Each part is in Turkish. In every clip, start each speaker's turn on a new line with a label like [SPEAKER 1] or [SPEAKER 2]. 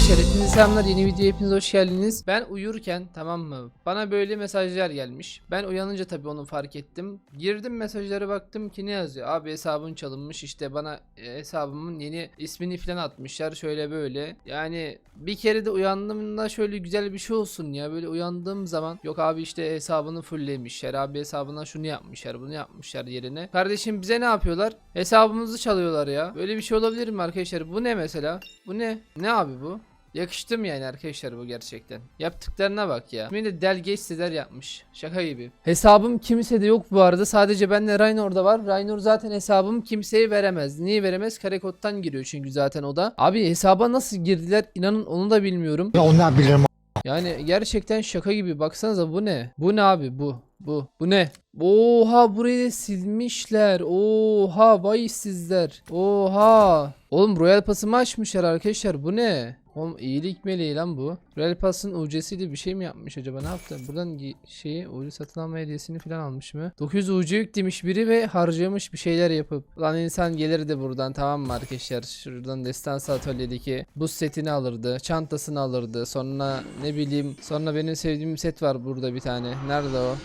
[SPEAKER 1] Arkadaşlar selamlar yeni videoya hepiniz hoş geldiniz. Ben uyurken tamam mı bana böyle mesajlar gelmiş. Ben uyanınca tabii onu fark ettim. Girdim mesajlara baktım ki ne yazıyor. Abi hesabın çalınmış işte bana e, hesabımın yeni ismini falan atmışlar şöyle böyle. Yani bir kere de uyandığımda şöyle güzel bir şey olsun ya. Böyle uyandığım zaman yok abi işte hesabını fulllemişler. Abi hesabına şunu yapmışlar bunu yapmışlar yerine. Kardeşim bize ne yapıyorlar? Hesabımızı çalıyorlar ya. Böyle bir şey olabilir mi arkadaşlar? Bu ne mesela? Bu ne? Ne abi bu? Yakıştım yani arkadaşlar bu gerçekten. Yaptıklarına bak ya. Beni de Del Gates yapmış. Şaka gibi. Hesabım kimsede yok bu arada. Sadece benle Raynor'da var. Raynor zaten hesabım kimseye veremez. Niye veremez? Karekod'dan giriyor çünkü zaten o da. Abi hesaba nasıl girdiler? İnanın onu da bilmiyorum.
[SPEAKER 2] Ya onlar bilirim.
[SPEAKER 1] Yani gerçekten şaka gibi. Baksanıza bu ne? Bu ne abi bu? Bu. Bu ne? Oha burayı da silmişler. Oha vay sizler. Oha. Oğlum Royal Pass'ımı açmışlar arkadaşlar. Bu ne? Oğlum iyilik meleği lan bu. Royal Pass'ın UC'siyle bir şey mi yapmış acaba? Ne yaptı? Buradan şeyi UC satın alma hediyesini falan almış mı? 900 UC yüklemiş biri ve harcamış bir şeyler yapıp. Lan insan gelir de buradan tamam mı arkadaşlar? Şuradan Destansı Atölye'deki buz setini alırdı. Çantasını alırdı. Sonra ne bileyim. Sonra benim sevdiğim set var burada bir tane. Nerede o?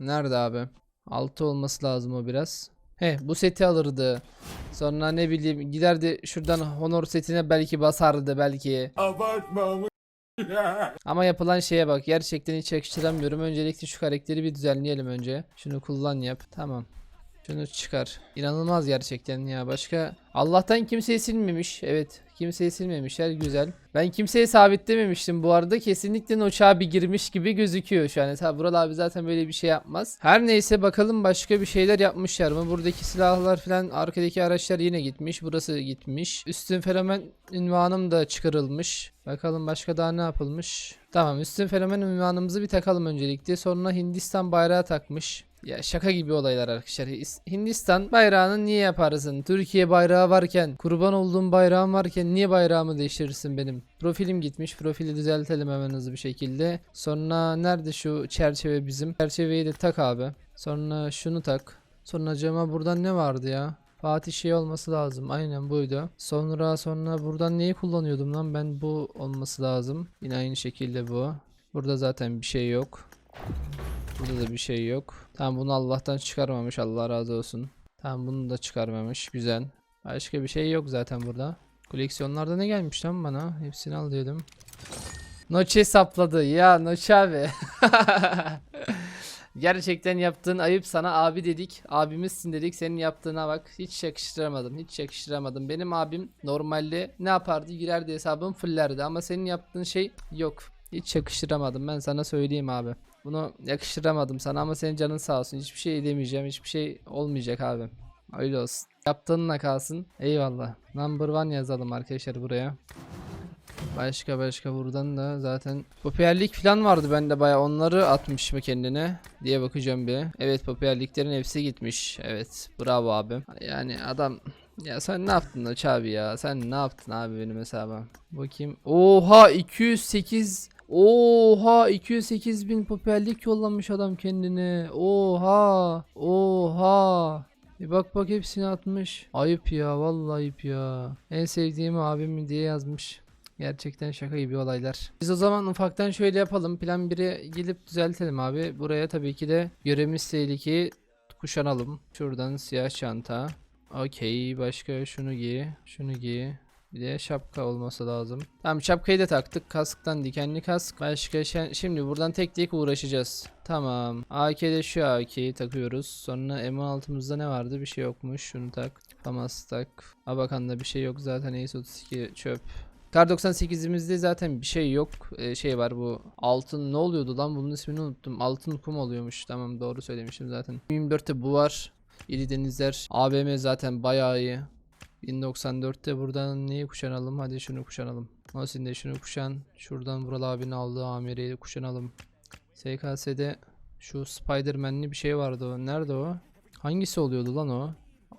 [SPEAKER 1] Nerede abi? 6 olması lazım o biraz. He bu seti alırdı. Sonra ne bileyim giderdi şuradan honor setine belki basardı belki.
[SPEAKER 2] Abartma
[SPEAKER 1] Ama yapılan şeye bak gerçekten hiç yakıştıramıyorum. Öncelikle şu karakteri bir düzenleyelim önce. Şunu kullan yap. Tamam. Şunu çıkar. İnanılmaz gerçekten ya. Başka Allah'tan kimseyi silmemiş. Evet, kimseyi silmemişler. Güzel. Ben kimseyi sabitlememiştim bu arada. Kesinlikle uçağa bir girmiş gibi gözüküyor şu an. Tabi Vural abi zaten böyle bir şey yapmaz. Her neyse bakalım başka bir şeyler yapmışlar mı? Buradaki silahlar falan arkadaki araçlar yine gitmiş. Burası gitmiş. Üstün fenomen ünvanım da çıkarılmış. Bakalım başka daha ne yapılmış? Tamam üstün fenomen ünvanımızı bir takalım öncelikle. Sonra Hindistan bayrağı takmış. Ya şaka gibi olaylar arkadaşlar. Hindistan bayrağını niye yaparsın? Türkiye bayrağı varken, kurban olduğum bayrağım varken niye bayrağımı değiştirirsin benim? Profilim gitmiş. Profili düzeltelim hemen hızlı bir şekilde. Sonra nerede şu çerçeve bizim? Çerçeveyi de tak abi. Sonra şunu tak. Sonra cama buradan ne vardı ya? Fatih şey olması lazım. Aynen buydu. Sonra sonra buradan neyi kullanıyordum lan? Ben bu olması lazım. Yine aynı şekilde bu. Burada zaten bir şey yok. Burada da bir şey yok. Tamam bunu Allah'tan çıkarmamış. Allah razı olsun. Tamam bunu da çıkarmamış. Güzel. Başka bir şey yok zaten burada. Koleksiyonlarda ne gelmiş lan bana? Hepsini al diyordum. Noche sapladı. Ya Noche abi. Gerçekten yaptığın ayıp sana abi dedik. Abimizsin dedik. Senin yaptığına bak. Hiç yakıştıramadım. Hiç yakıştıramadım. Benim abim normalde ne yapardı? Girerdi hesabım fullerdi. Ama senin yaptığın şey yok. Hiç yakıştıramadım. Ben sana söyleyeyim abi. Bunu yakıştıramadım sana ama senin canın sağ olsun. Hiçbir şey demeyeceğim. Hiçbir şey olmayacak abi. Öyle olsun. Yaptığınla kalsın. Eyvallah. Number one yazalım arkadaşlar buraya. Başka başka buradan da zaten popülerlik falan vardı bende baya onları atmış mı kendine diye bakacağım bir. Evet popülerliklerin hepsi gitmiş. Evet bravo abi. Yani adam ya sen ne yaptın Aç abi ya? Sen ne yaptın abi benim hesaba? Bakayım. Oha 208 Oha 208 bin popülerlik yollamış adam kendine. Oha. Oha. Bir bak bak hepsini atmış. Ayıp ya vallahi ayıp ya. En sevdiğim abim diye yazmış. Gerçekten şaka gibi olaylar. Biz o zaman ufaktan şöyle yapalım. Plan 1'e gidip düzeltelim abi. Buraya tabii ki de görevimiz tehlikeyi kuşanalım. Şuradan siyah çanta. Okey. Başka şunu giy. Şunu giy. Bir de şapka olması lazım. Tamam şapkayı da taktık. Kasktan dikenli kask. Başka şen- Şimdi buradan tek tek uğraşacağız. Tamam. AK'de şu AK'yi takıyoruz. Sonra M16'mızda ne vardı? Bir şey yokmuş. Şunu tak. Famas tak. Abakan'da bir şey yok. Zaten Ace 32 çöp. Kar 98'imizde zaten bir şey yok. Ee, şey var bu altın ne oluyordu lan bunun ismini unuttum. Altın kum oluyormuş. Tamam doğru söylemişim zaten. 24'te bu var. İri denizler. AVM zaten bayağı iyi. 1094'te buradan neyi kuşanalım? Hadi şunu kuşanalım. Nosin de şunu kuşan. Şuradan Vural abinin aldığı amiri kuşanalım. SKS'de şu Spider-Man'li bir şey vardı. Nerede o? Hangisi oluyordu lan o?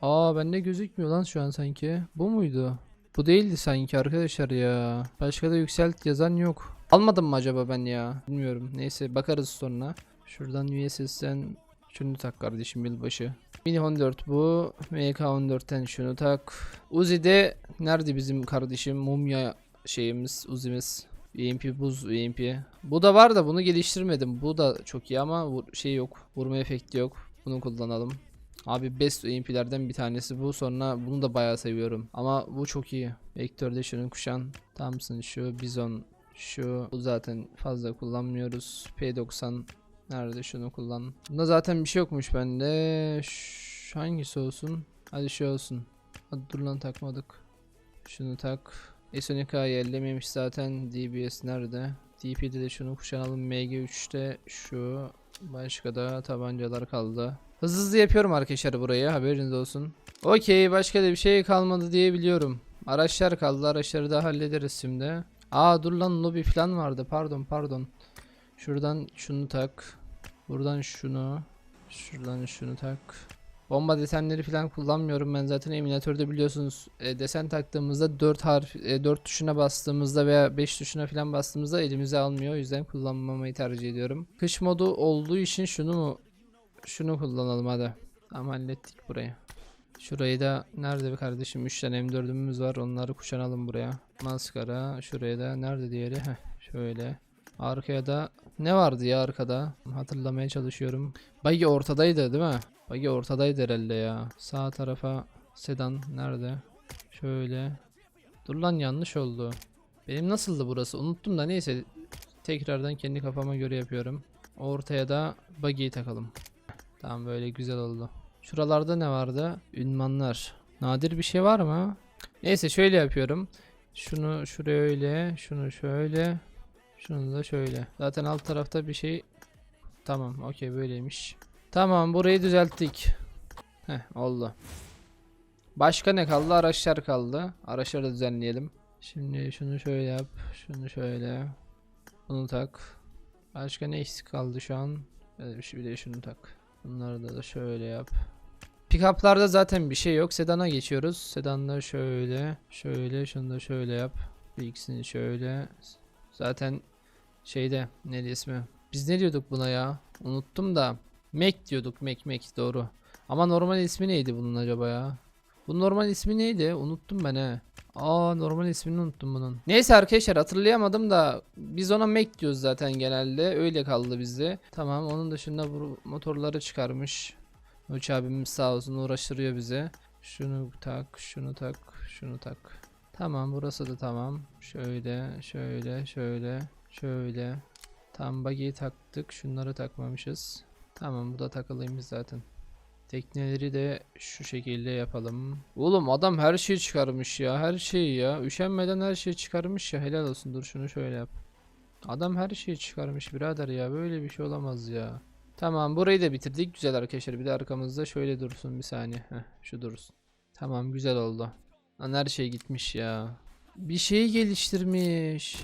[SPEAKER 1] Aa bende gözükmüyor lan şu an sanki. Bu muydu? Bu değildi sanki arkadaşlar ya. Başka da yükselt yazan yok. Almadım mı acaba ben ya? Bilmiyorum. Neyse bakarız sonra. Şuradan USS'den şunu tak kardeşim yılbaşı. Mini 14 bu. MK 14'ten şunu tak. Uzi'de nerede bizim kardeşim? Mumya şeyimiz uzimiz. EMP buz EMP. Bu da var da bunu geliştirmedim. Bu da çok iyi ama vur- şey yok. Vurma efekti yok. Bunu kullanalım. Abi best EMP'lerden bir tanesi bu. Sonra bunu da bayağı seviyorum. Ama bu çok iyi. Vektörde şunun kuşan. Thompson şu. Bizon şu. Bu zaten fazla kullanmıyoruz. P90 nerede şunu kullan. Bunda zaten bir şey yokmuş bende. Şu hangisi olsun? Hadi şu olsun. Hadi dur lan takmadık. Şunu tak. Esonica'yı ellememiş zaten. DBS nerede? DP'de de şunu kuşanalım. MG3'te şu. Başka da tabancalar kaldı. Hızlı hızlı yapıyorum arkadaşlar burayı. Haberiniz olsun. Okey başka da bir şey kalmadı diye biliyorum. Araçlar kaldı. Araçları da hallederiz şimdi. Aa dur lan lobi falan vardı. Pardon pardon. Şuradan şunu tak. Buradan şunu. Şuradan şunu tak. Bomba desenleri falan kullanmıyorum ben zaten eminatörde biliyorsunuz e, desen taktığımızda 4 harf 4 tuşuna bastığımızda veya 5 tuşuna falan bastığımızda elimize almıyor o yüzden kullanmamayı tercih ediyorum. Kış modu olduğu için şunu mu şunu kullanalım hadi. Tamam hallettik burayı. Şurayı da nerede bir kardeşim 3 tane M4'ümüz var onları kuşanalım buraya. Maskara şuraya da nerede diğeri Heh, şöyle. Arkaya da ne vardı ya arkada? Hatırlamaya çalışıyorum. Bagi ortadaydı değil mi? Bagi ortadaydı herhalde ya. Sağ tarafa sedan nerede? Şöyle. Dur lan yanlış oldu. Benim nasıldı burası? Unuttum da neyse. Tekrardan kendi kafama göre yapıyorum. Ortaya da buggy'yi takalım. Tamam böyle güzel oldu. Şuralarda ne vardı? Ünvanlar. Nadir bir şey var mı? Neyse şöyle yapıyorum. Şunu şuraya öyle, şunu şöyle, şunu da şöyle. Zaten alt tarafta bir şey Tamam, okey böyleymiş. Tamam, burayı düzelttik. Heh, oldu. Başka ne kaldı? Araçlar kaldı. Araçları da düzenleyelim. Şimdi şunu şöyle yap, şunu şöyle. Bunu tak. Başka ne eksik kaldı şu an? Bir de şunu tak. Bunları da, da şöyle yap. Pickup'larda zaten bir şey yok. Sedan'a geçiyoruz. Sedan'da şöyle, şöyle, şunu da şöyle yap. Bir ikisini şöyle. Zaten şeyde neydi ismi? Biz ne diyorduk buna ya? Unuttum da. Mac diyorduk. Mac Mac doğru. Ama normal ismi neydi bunun acaba ya? Bu normal ismi neydi? Unuttum ben he. Aa normal ismini unuttum bunun. Neyse arkadaşlar hatırlayamadım da biz ona Mac diyoruz zaten genelde. Öyle kaldı bizde. Tamam onun dışında bu motorları çıkarmış. Uç abimiz sağ olsun uğraştırıyor bize. Şunu tak, şunu tak, şunu tak. Tamam burası da tamam. Şöyle, şöyle, şöyle, şöyle. Tam buggy'yi taktık. Şunları takmamışız. Tamam bu da takılıymış zaten. Tekneleri de şu şekilde yapalım. Oğlum adam her şeyi çıkarmış ya. Her şeyi ya. Üşenmeden her şeyi çıkarmış ya. Helal olsun. Dur şunu şöyle yap. Adam her şeyi çıkarmış birader ya. Böyle bir şey olamaz ya. Tamam burayı da bitirdik. Güzel arkadaşlar. Bir de arkamızda şöyle dursun bir saniye. Heh, şu dursun. Tamam güzel oldu. Lan her şey gitmiş ya. Bir şey geliştirmiş.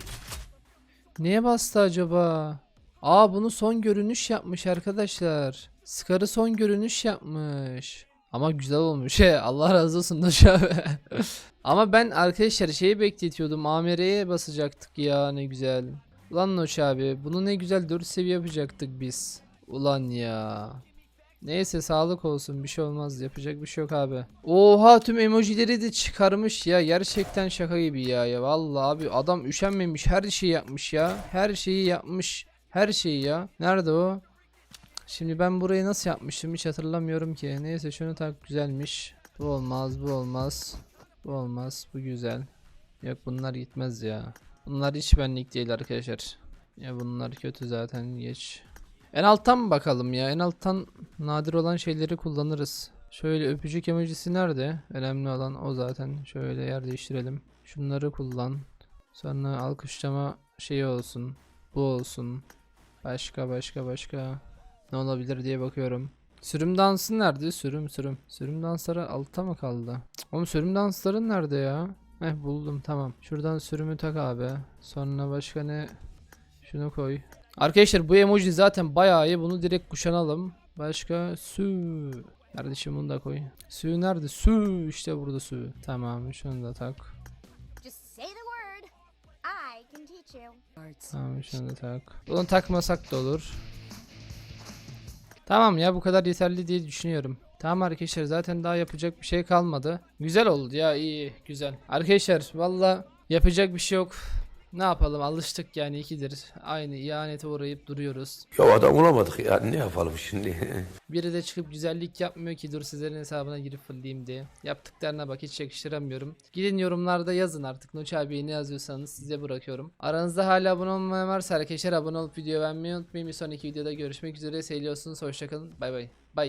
[SPEAKER 1] Neye bastı acaba? Aa bunu son görünüş yapmış arkadaşlar. Scar'ı son görünüş yapmış. Ama güzel olmuş. He, Allah razı olsun abi. Ama ben arkadaşlar şeyi bekletiyordum. AMR'ye basacaktık ya ne güzel. Ulan Noş abi bunu ne güzel 4 seviye yapacaktık biz. Ulan ya. Neyse sağlık olsun bir şey olmaz yapacak bir şey yok abi. Oha tüm emojileri de çıkarmış ya gerçekten şaka gibi ya ya vallahi abi adam üşenmemiş her şeyi yapmış ya her şeyi yapmış her şeyi ya. Nerede o? Şimdi ben burayı nasıl yapmıştım hiç hatırlamıyorum ki. Neyse şunu tak güzelmiş. Bu olmaz bu olmaz. Bu olmaz bu güzel. Yok bunlar gitmez ya. Bunlar hiç benlik değil arkadaşlar. Ya bunlar kötü zaten geç. En alttan bakalım ya? En alttan nadir olan şeyleri kullanırız. Şöyle öpücük emojisi nerede? Önemli olan o zaten. Şöyle yer değiştirelim. Şunları kullan. Sonra alkışlama şeyi olsun. Bu olsun. Başka başka başka. Ne olabilir diye bakıyorum. Sürüm dansı nerede? Sürüm sürüm. Sürüm dansları altta mı kaldı? Oğlum sürüm dansları nerede ya? Heh buldum tamam. Şuradan sürümü tak abi. Sonra başka ne? Şunu koy. Arkadaşlar bu emoji zaten bayağı iyi. Bunu direkt kuşanalım. Başka su. Kardeşim bunu da koy. Su nerede? Su işte burada su. Tamam şunu da tak. Tamam şunu da tak. Bunu takmasak da olur. Tamam ya bu kadar yeterli diye düşünüyorum. Tamam arkadaşlar zaten daha yapacak bir şey kalmadı. Güzel oldu ya iyi güzel. Arkadaşlar valla Yapacak bir şey yok. Ne yapalım alıştık yani ikidir. Aynı ihanete uğrayıp duruyoruz.
[SPEAKER 3] Ya adam bulamadık yani ne yapalım şimdi?
[SPEAKER 1] Biri de çıkıp güzellik yapmıyor ki dur sizlerin hesabına girip fırlayayım diye. Yaptıklarına bak hiç yakıştıramıyorum. Gidin yorumlarda yazın artık Noç abiye ne yazıyorsanız size bırakıyorum. Aranızda hala abone olmayan varsa arkadaşlar abone olup videoyu beğenmeyi unutmayın. Bir sonraki videoda görüşmek üzere. Seviyorsunuz. Hoşçakalın. Bay bay. Bay.